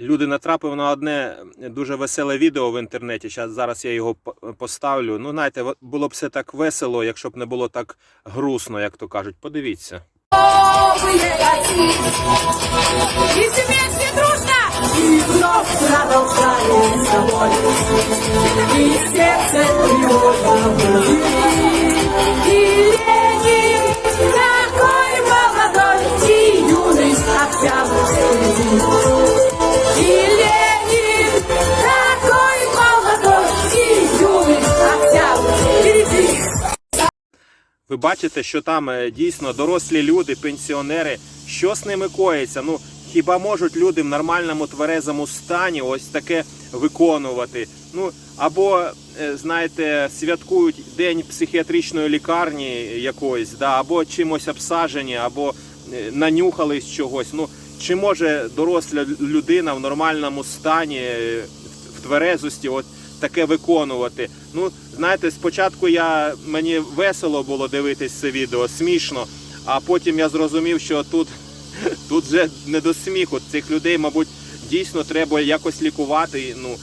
Люди натрапив на одне дуже веселе відео в інтернеті. Щас, зараз я його поставлю. Ну, знаєте, було б все так весело, якщо б не було так грустно, як то кажуть. Подивіться. Новые России. И Ви бачите, що там е, дійсно дорослі люди, пенсіонери. Що з ними коїться? Ну хіба можуть люди в нормальному тверезому стані ось таке виконувати? Ну або е, знаєте, святкують день психіатричної лікарні якоїсь, да, або чимось обсажені, або е, нанюхались чогось. Ну чи може доросла людина в нормальному стані в тверезості, от таке виконувати. Ну, знаєте, спочатку я мені весело було дивитись це відео, смішно, а потім я зрозумів, що тут, тут вже не до сміху. Цих людей, мабуть, дійсно треба якось лікувати. Ну,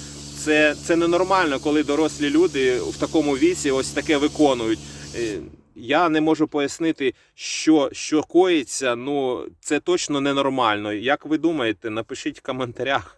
це, це ненормально, коли дорослі люди в такому віці ось таке виконують. Е, Я не можу пояснити, що, що коїться. Ну це точно ненормально. Як ви думаєте, напишіть в коментарях.